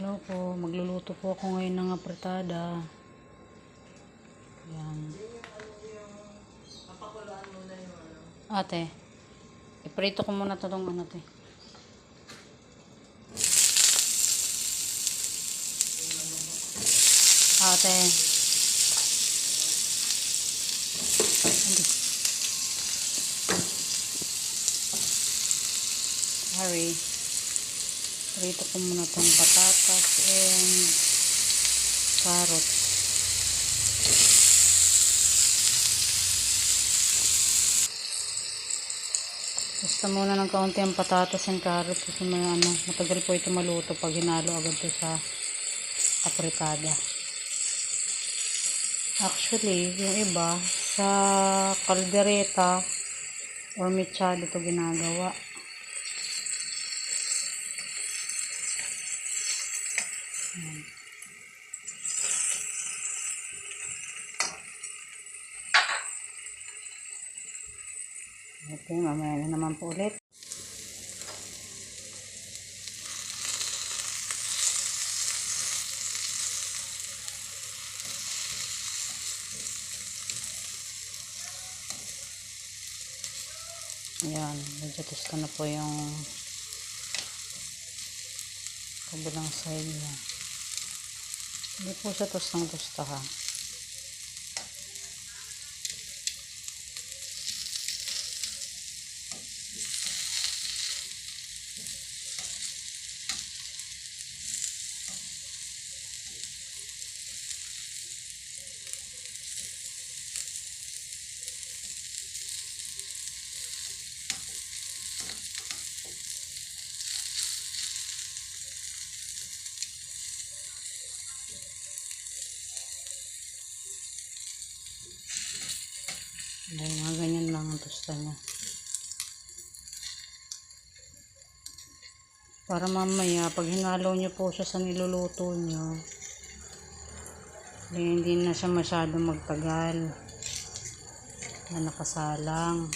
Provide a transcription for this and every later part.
Hello po, magluluto po ako ngayon ng apretada. Yan. Ate, iprito ko muna to tong ano te. Ate. Hindi. Prito ko muna tong patatas and carrots. Basta muna ng kaunti ang patatas and carrots kasi may ano, matagal po ito maluto pag hinalo agad to sa apritada. Actually, yung iba sa kaldereta or mechado to ginagawa. Okay, mamaya na naman po ulit. Ayan, medyo tosta na po yung kabilang side niya. Hindi po siya tostang tosta Ayan, mga ganyan lang ang tosta niya. Para mamaya, pag hinalo niyo po siya sa niluluto niyo, hindi na siya masyado magtagal na nakasalang.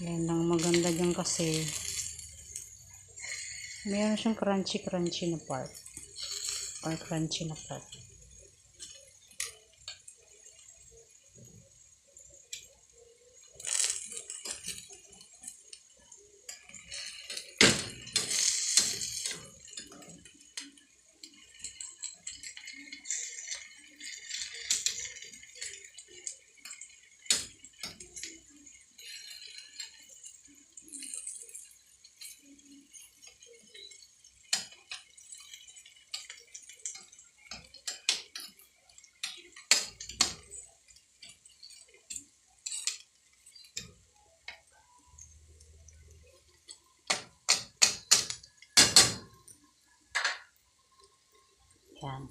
Yan lang maganda dyan kasi meron siyang crunchy crunchy na part or crunchy na part. Yan.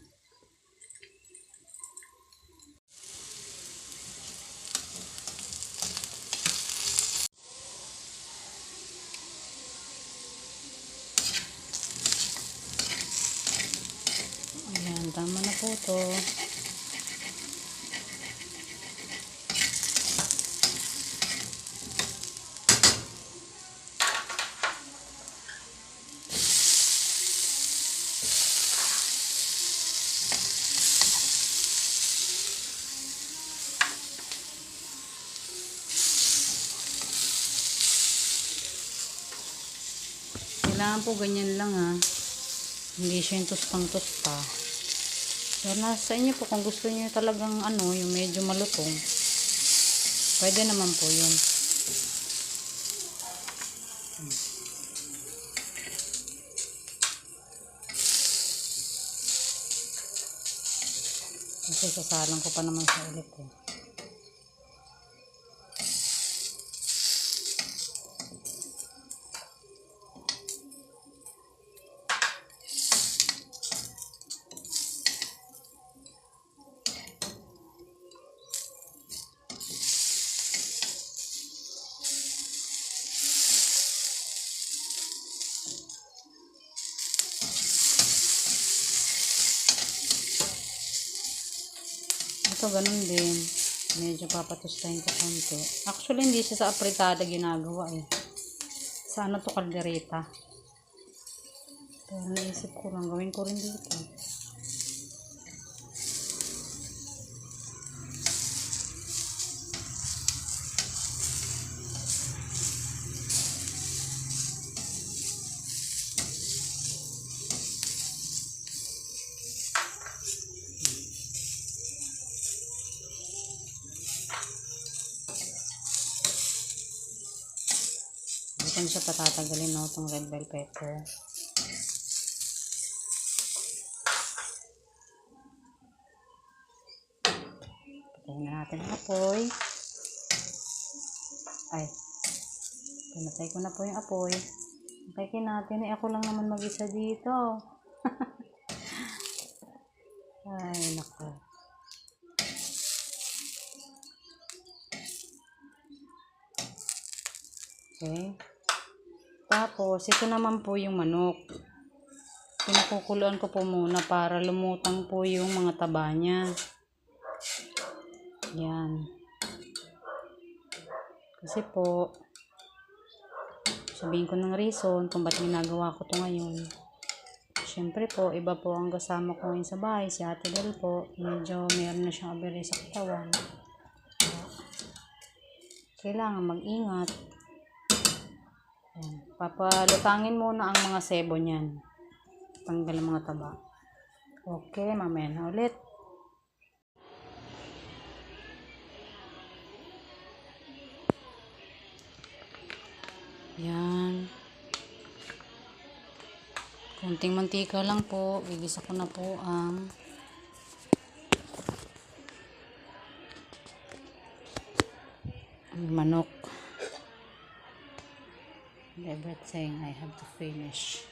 Ayan, tama na po to. Kailangan po ganyan lang ha. Hindi siya yung tostang tosta. Pero nasa inyo po kung gusto niyo talagang ano, yung medyo malutong. Pwede naman po yun. Kasi ko pa naman sa ulit eh. Ito, ganun din. Medyo papatustahin ko konti. Actually, hindi siya sa apritada ginagawa eh. Sa ano to, kaldereta. Pero naisip ko lang, gawin ko rin dito. Itong red bell pepper. Patayin na natin ang apoy. Ay. Pinatay ko na po yung apoy. Okay natin, eh ako lang naman mag-isa dito. Ay, nako. Okay. Tapos, ito naman po yung manok. Pinakukuluan ko po muna para lumutang po yung mga taba niya. Yan. Kasi po, sabihin ko ng reason kung ba't ginagawa ko to ngayon. Siyempre po, iba po ang kasama ko ngayon sa bahay. Si Ate Del po, medyo meron na siyang abere sa katawan. Kailangan mag-ingat. Yan. Papalutangin muna ang mga sebo niyan. Tanggal ang mga taba. Okay, mamaya na ulit. Yan. Kunting mantika lang po. Igisa ko na po ang manok. Everything I have to finish.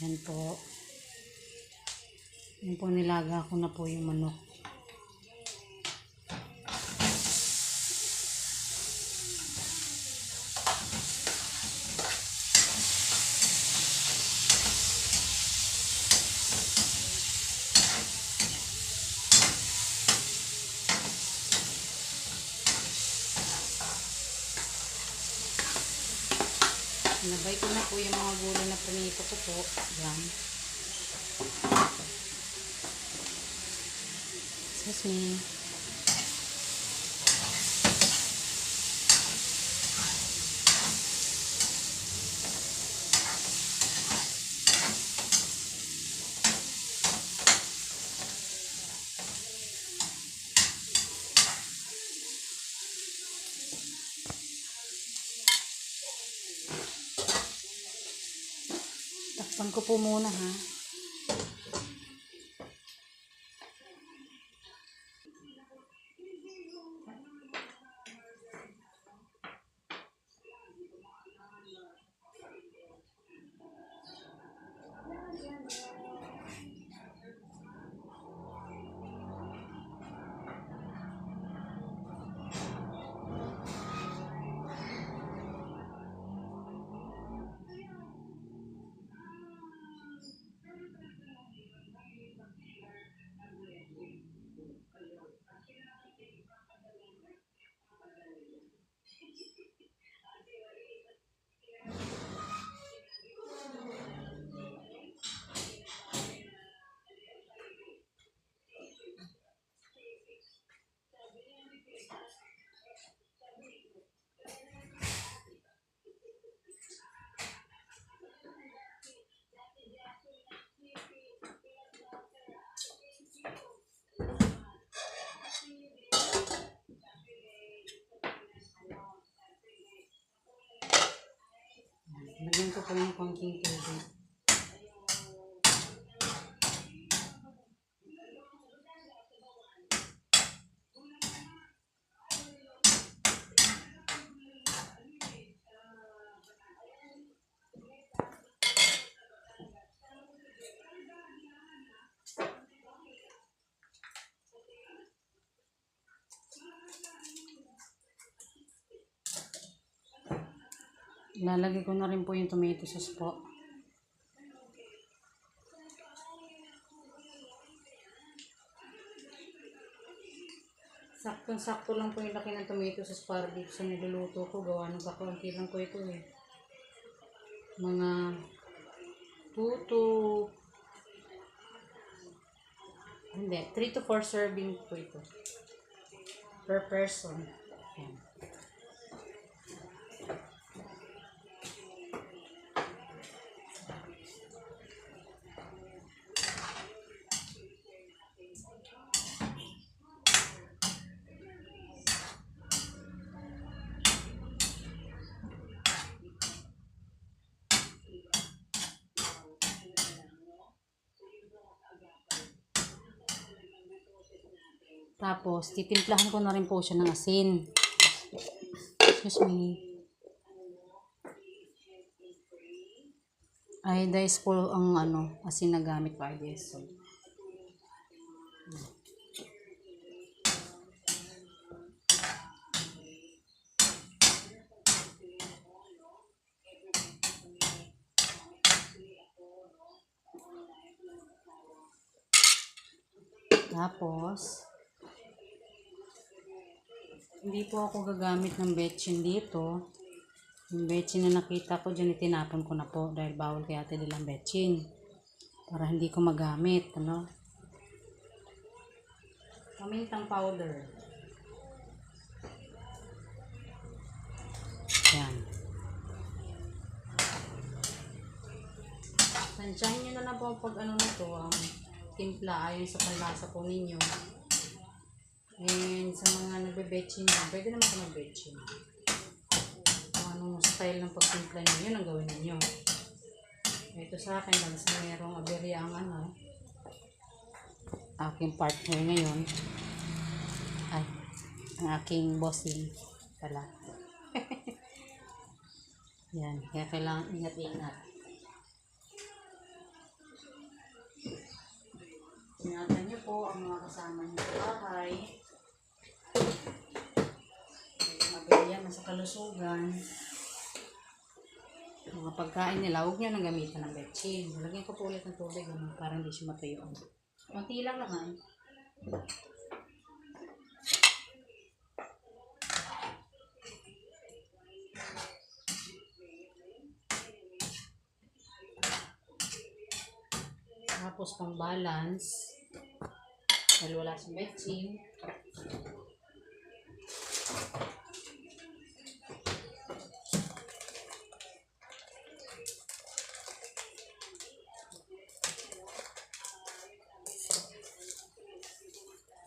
Yan po. Yan po nilaga ko na po yung manok. Nabay ko na po yung mga gulay na pinito ko po. Yan. Excuse me. Takpan ko po muna ha. Nilagyan ko pa yung konting tubig. Lalagay ko na rin po yung tomato sauce po. Saktong-sakto lang po yung laki ng tomato sauce para dito sa niluluto ko. Gawa ng kakaunti lang ko ito eh. Mga 2 to hindi, 3 to 4 serving po ito. Per person. Tapos, titimplahan ko na rin po siya ng asin. Excuse me. Iodize po ang ano, asin na gamit ko, iodize. So, Tapos, hindi po ako gagamit ng betchin dito. Yung betchin na nakita ko dyan, itinapon ko na po dahil bawal kay ate nilang betchin. Para hindi ko magamit, ano. Pamintang powder. Yan. Tansyahin nyo na lang po pag ano na to, ang timpla ayon sa panlasa po ninyo. And sa mga nagbe-betchin na, pwede naman sa mag-betchin. Kung anong style ng pagtimpla niyo, yun ang gawin ninyo. Ito sa akin, sa merong aberya ang ano, aking partner ngayon. Ay, ang aking bossing pala. Yan, kaya kailangan ingat-ingat. Ingatan niyo po ang mga kasama niyo sa bahay. Mabili yan sa kalusugan. Mga pagkain nila, huwag niyo nang gamitan ng betchin. Lagyan ko po ulit ng tubig ano, para hindi siya matuyuan. Kunti lang naman. Tapos pang balance, dahil wala sa betchin,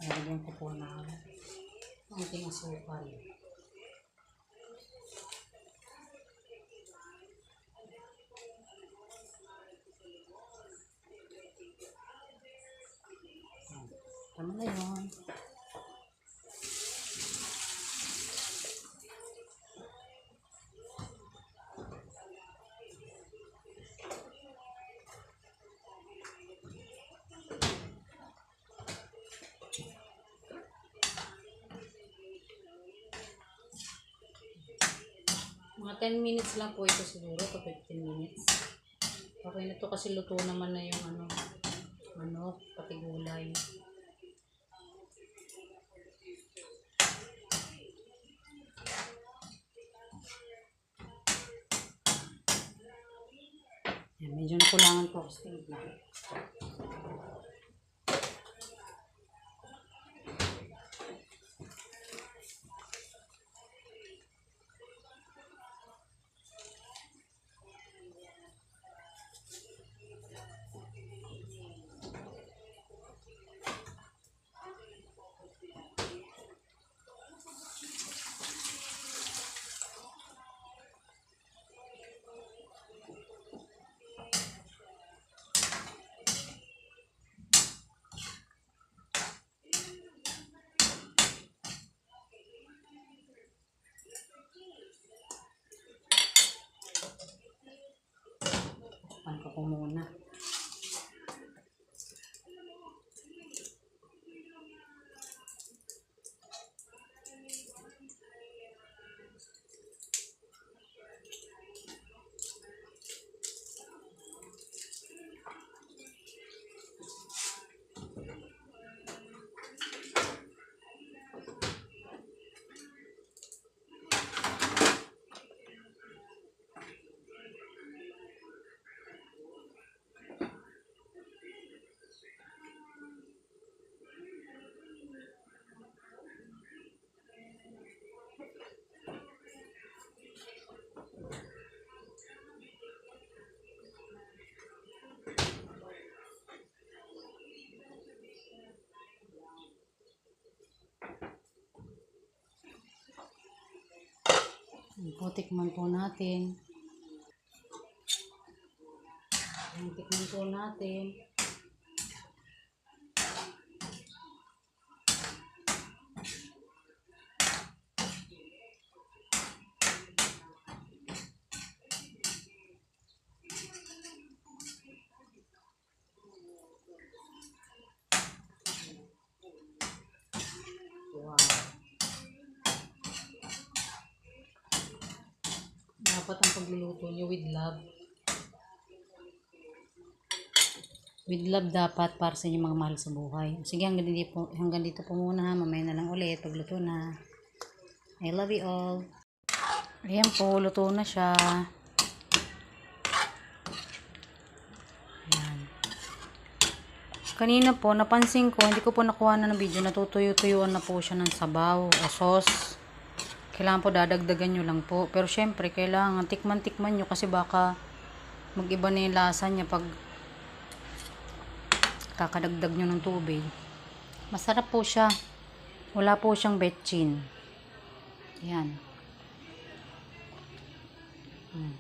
Nalagyan ko po na konting asukal. Yan. Tama na yun. Mga 10 minutes lang po ito siguro, to 15 minutes. Okay na to kasi luto naman na yung ano, ano, pati gulay. Yan, medyo nakulangan po ako sa timpla. Tikman po natin. Tikman po natin. Dapat ang pagluluto nyo with love. With love dapat para sa inyong mga mahal sa buhay. Sige, hanggang dito po, hanggang dito po muna. Mamaya na lang ulit. Pagluto na. I love you all. Ayan po, luto na siya. Kanina po, napansin ko, hindi ko po nakuha na ng video. Natutuyo-tuyuan na po siya ng sabaw o sauce. Kailangan po dadagdagan nyo lang po. Pero syempre, kailangan tikman-tikman nyo kasi baka mag-iba na yung lasa niya pag kakadagdag nyo ng tubig. Masarap po siya. Wala po siyang betchin. Yan. Hmm.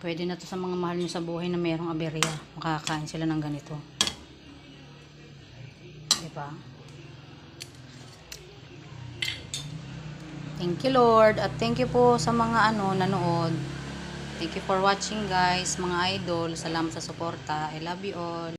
Pwede na to sa mga mahal nyo sa buhay na mayroong aberya. Makakain sila ng ganito. Diba? Thank you Lord at thank you po sa mga ano nanood. Thank you for watching guys, mga idol. Salamat sa suporta. I love you all.